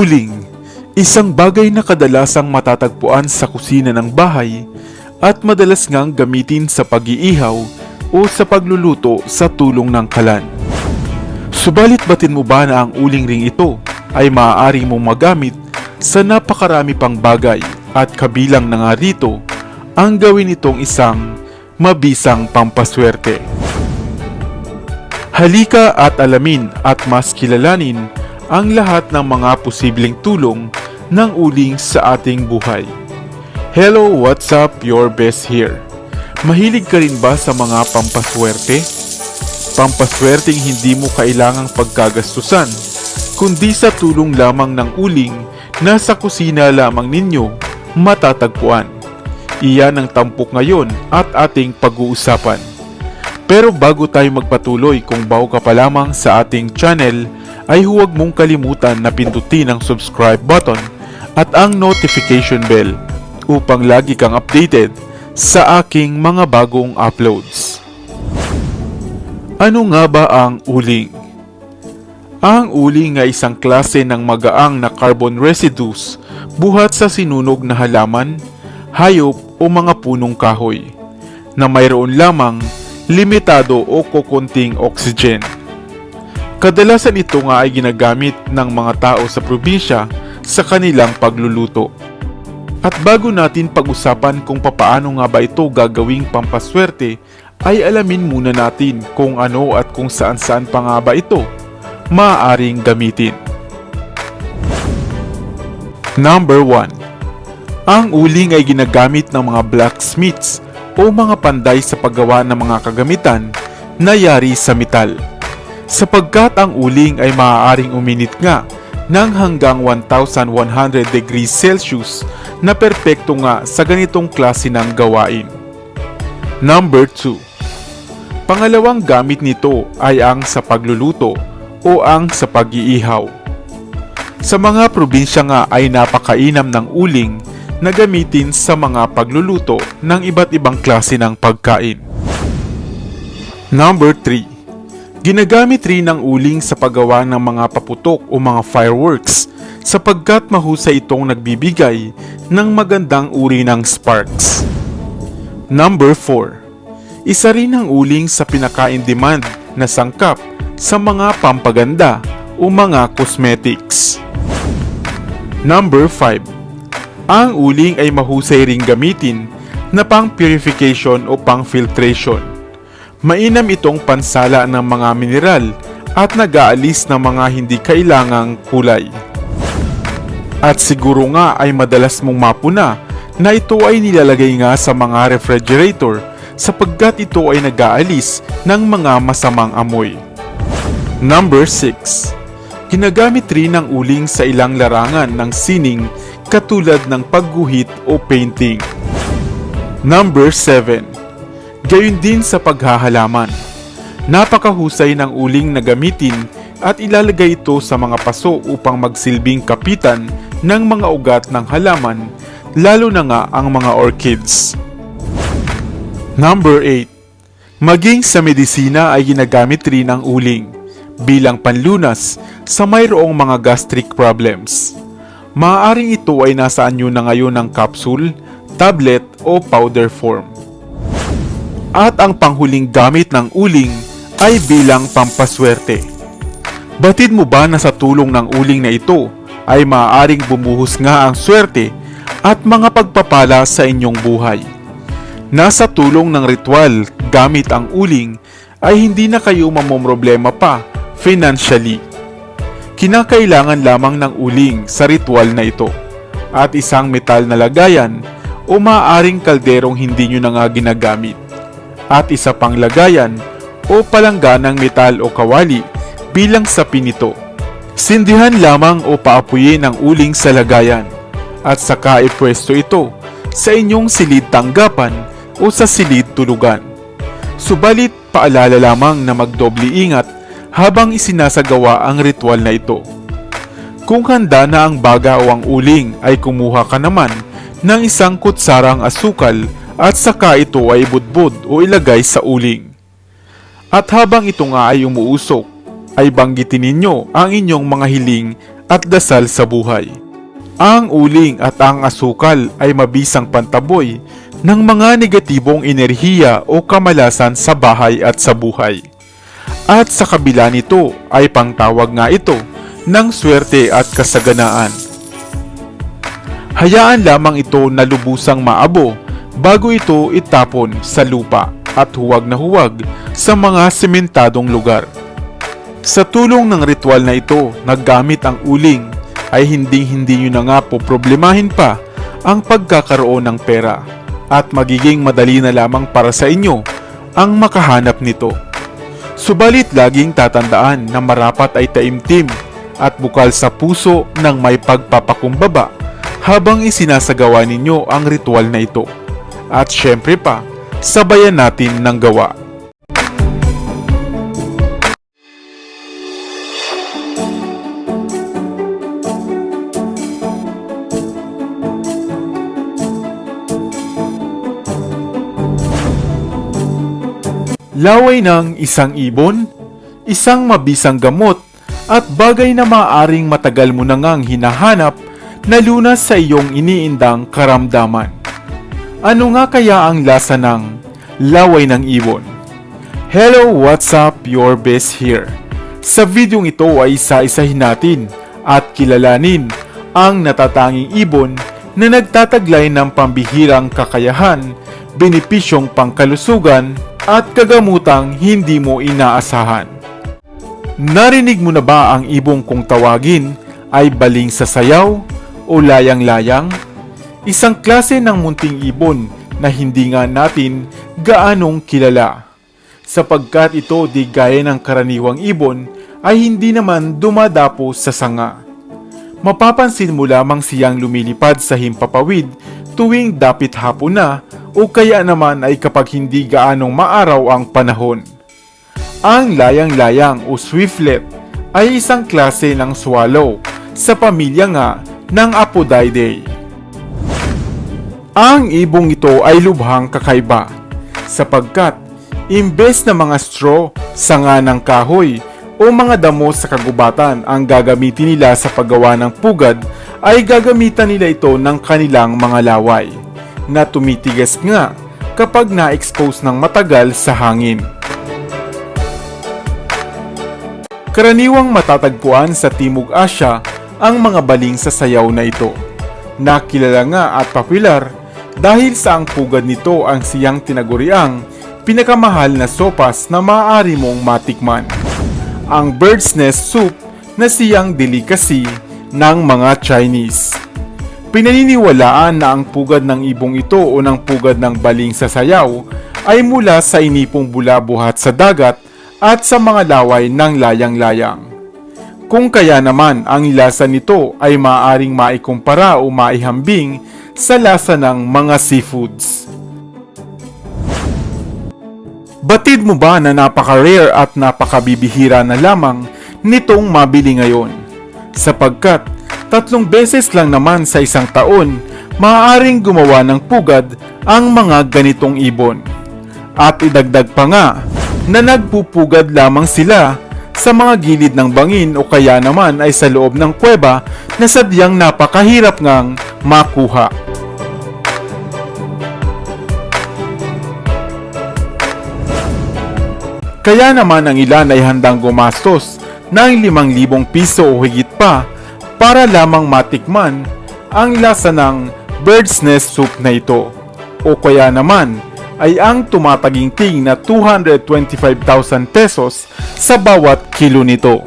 uling, isang bagay na kadalasang matatagpuan sa kusina ng bahay at madalas ngang gamitin sa pag-iihaw o sa pagluluto sa tulong ng kalan. Subalit batin mo ba na ang uling ring ito ay maaari mong magamit sa napakarami pang bagay at kabilang na nga rito ang gawin itong isang mabisang pampaswerte. Halika at alamin at mas kilalanin ang lahat ng mga posibleng tulong ng uling sa ating buhay. Hello, what's up? Your best here. Mahilig ka rin ba sa mga pampaswerte? Pampaswerteng hindi mo kailangang pagkagastusan, kundi sa tulong lamang ng uling na sa kusina lamang ninyo matatagpuan. Iyan ang tampok ngayon at ating pag-uusapan. Pero bago tayo magpatuloy kung bago ka pa lamang sa ating channel, ay huwag mong kalimutan na pindutin ang subscribe button at ang notification bell upang lagi kang updated sa aking mga bagong uploads. Ano nga ba ang uling? Ang uling ay isang klase ng magaang na carbon residues buhat sa sinunog na halaman, hayop o mga punong kahoy na mayroon lamang limitado o kukunting oxygen. Kadalasan ito nga ay ginagamit ng mga tao sa probinsya sa kanilang pagluluto. At bago natin pag-usapan kung papaano nga ba ito gagawing pampaswerte, ay alamin muna natin kung ano at kung saan-saan pa nga ba ito maaaring gamitin. Number 1. Ang uling ay ginagamit ng mga blacksmiths o mga panday sa paggawa ng mga kagamitan na yari sa metal. Sapagkat ang uling ay maaaring uminit nga ng hanggang 1100 degrees Celsius na perpekto nga sa ganitong klase ng gawain. Number 2. Pangalawang gamit nito ay ang sa pagluluto o ang sa pag-iihaw. Sa mga probinsya nga ay napakainam ng uling na gamitin sa mga pagluluto ng iba't ibang klase ng pagkain. Number 3. Ginagamit rin ang uling sa paggawa ng mga paputok o mga fireworks sapagkat mahusay itong nagbibigay ng magandang uri ng sparks. Number 4. Isa rin ang uling sa pinaka-in-demand na sangkap sa mga pampaganda o mga cosmetics. Number 5. Ang uling ay mahusay ring gamitin na pang purification o pang filtration. Mainam itong pansala ng mga mineral at nag-aalis ng mga hindi kailangang kulay. At siguro nga ay madalas mong mapuna na ito ay nilalagay nga sa mga refrigerator sapagkat ito ay nag-aalis ng mga masamang amoy. Number 6. Ginagamit rin ang uling sa ilang larangan ng sining katulad ng pagguhit o painting. Number 7. Gayun din sa paghahalaman. Napakahusay ng uling na gamitin at ilalagay ito sa mga paso upang magsilbing kapitan ng mga ugat ng halaman lalo na nga ang mga orchids. Number 8. Maging sa medisina ay ginagamit rin ang uling bilang panlunas sa mayroong mga gastric problems. Maaaring ito ay nasa anyo na ngayon ng capsule, tablet o powder form. At ang panghuling gamit ng uling ay bilang pampaswerte. Batid mo ba na sa tulong ng uling na ito ay maaaring bumuhos nga ang swerte at mga pagpapala sa inyong buhay? Nasa tulong ng ritual gamit ang uling ay hindi na kayo mamomroblema pa financially. Kinakailangan lamang ng uling sa ritual na ito at isang metal na lagayan o maaaring kalderong hindi nyo na nga ginagamit at isa pang lagayan o palangganang metal o kawali bilang sapi nito. Sindihan lamang o paapuyin ang uling sa lagayan at saka ipwesto ito sa inyong silid tanggapan o sa silid tulugan. Subalit paalala lamang na magdoble ingat habang isinasagawa ang ritual na ito. Kung handa na ang baga o ang uling ay kumuha ka naman ng isang kutsarang asukal at saka ito ay budbud o ilagay sa uling. At habang ito nga ay umuusok, ay banggitin ninyo ang inyong mga hiling at dasal sa buhay. Ang uling at ang asukal ay mabisang pantaboy ng mga negatibong enerhiya o kamalasan sa bahay at sa buhay. At sa kabila nito ay pangtawag nga ito ng swerte at kasaganaan. Hayaan lamang ito na lubusang maabo bago ito itapon sa lupa at huwag na huwag sa mga sementadong lugar. Sa tulong ng ritual na ito, naggamit ang uling ay hindi-hindi nyo na nga po problemahin pa ang pagkakaroon ng pera at magiging madali na lamang para sa inyo ang makahanap nito. Subalit laging tatandaan na marapat ay taimtim at bukal sa puso ng may pagpapakumbaba habang isinasagawa ninyo ang ritual na ito. At syempre pa, sabayan natin ng gawa. Laway ng isang ibon, isang mabisang gamot, at bagay na maaring matagal mo na ngang hinahanap na lunas sa iyong iniindang karamdaman. Ano nga kaya ang lasa ng laway ng ibon? Hello, what's up? Your best here. Sa videong ito ay isa-isahin natin at kilalanin ang natatanging ibon na nagtataglay ng pambihirang kakayahan, benepisyong pangkalusugan at kagamutang hindi mo inaasahan. Narinig mo na ba ang ibong kung tawagin ay baling sa sayaw o layang-layang? Isang klase ng munting ibon na hindi nga natin gaanong kilala. Sapagkat ito di gaya ng karaniwang ibon ay hindi naman dumadapo sa sanga. Mapapansin mo lamang siyang lumilipad sa himpapawid tuwing dapit hapon na o kaya naman ay kapag hindi gaanong maaraw ang panahon. Ang layang-layang o swiftlet ay isang klase ng swallow sa pamilya nga ng Apoda'idae. Ang ibong ito ay lubhang kakaiba sapagkat imbes na mga straw, sanga ng kahoy o mga damo sa kagubatan ang gagamitin nila sa paggawa ng pugad ay gagamitan nila ito ng kanilang mga laway na tumitigas nga kapag na-expose ng matagal sa hangin. Karaniwang matatagpuan sa Timog Asya ang mga baling sa sayaw na ito. Nakilala nga at popular dahil sa ang pugad nito ang siyang tinaguriang pinakamahal na sopas na maaari mong matikman. Ang bird's nest soup na siyang delicacy ng mga Chinese. Pinaniniwalaan na ang pugad ng ibong ito o ng pugad ng baling sa sayaw ay mula sa inipong bulabuhat sa dagat at sa mga laway ng layang-layang. Kung kaya naman ang lasa nito ay maaaring maikumpara o maihambing sa lasa ng mga seafoods. Batid mo ba na napaka-rare at napakabibihira na lamang nitong mabili ngayon? Sapagkat tatlong beses lang naman sa isang taon maaaring gumawa ng pugad ang mga ganitong ibon. At idagdag pa nga na nagpupugad lamang sila sa mga gilid ng bangin o kaya naman ay sa loob ng kuweba na sadyang napakahirap ngang makuha. Kaya naman ang ilan ay handang gumastos ng 5,000 piso o higit pa para lamang matikman ang lasa ng bird's nest soup na ito. O kaya naman ay ang tumataginting na 225,000 pesos sa bawat kilo nito.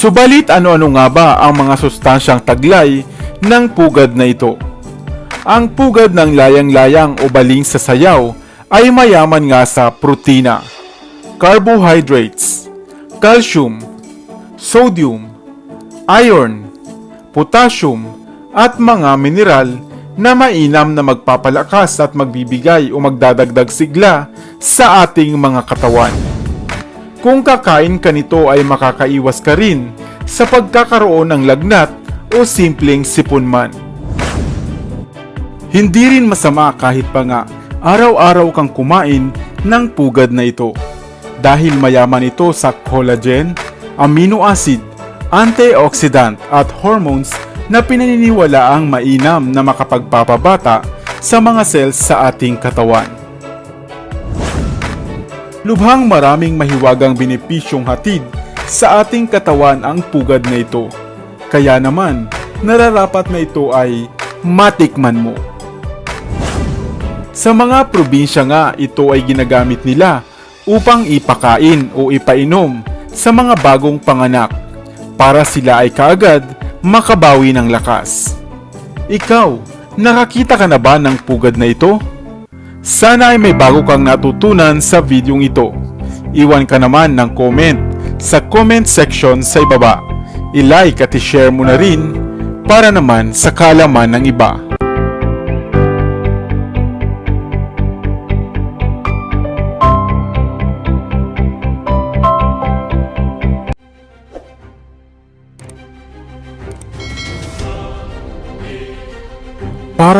Subalit ano-ano nga ba ang mga sustansyang taglay ng pugad na ito? Ang pugad ng layang-layang o baling sa sayaw ay mayaman nga sa protina, carbohydrates, calcium, sodium, iron, potassium, at mga mineral na mainam na magpapalakas at magbibigay o magdadagdag sigla sa ating mga katawan. Kung kakain ka nito ay makakaiwas ka rin sa pagkakaroon ng lagnat o simpleng sipon man. Hindi rin masama kahit pa nga araw-araw kang kumain ng pugad na ito dahil mayaman ito sa collagen amino acid, antioxidant at hormones na pinaniniwalaang mainam na makapagpapabata sa mga cells sa ating katawan. Lubhang maraming mahiwagang benepisyong hatid sa ating katawan ang pugad na ito. Kaya naman, nararapat na ito ay matikman mo. Sa mga probinsya nga, ito ay ginagamit nila upang ipakain o ipainom sa mga bagong panganak para sila ay kaagad makabawi ng lakas. Ikaw, nakakita ka na ba ng pugad na ito? Sana ay may bago kang natutunan sa videong ito. Iwan ka naman ng comment sa comment section sa ibaba. I-like at i-share mo na rin para naman sa kalaman ng iba.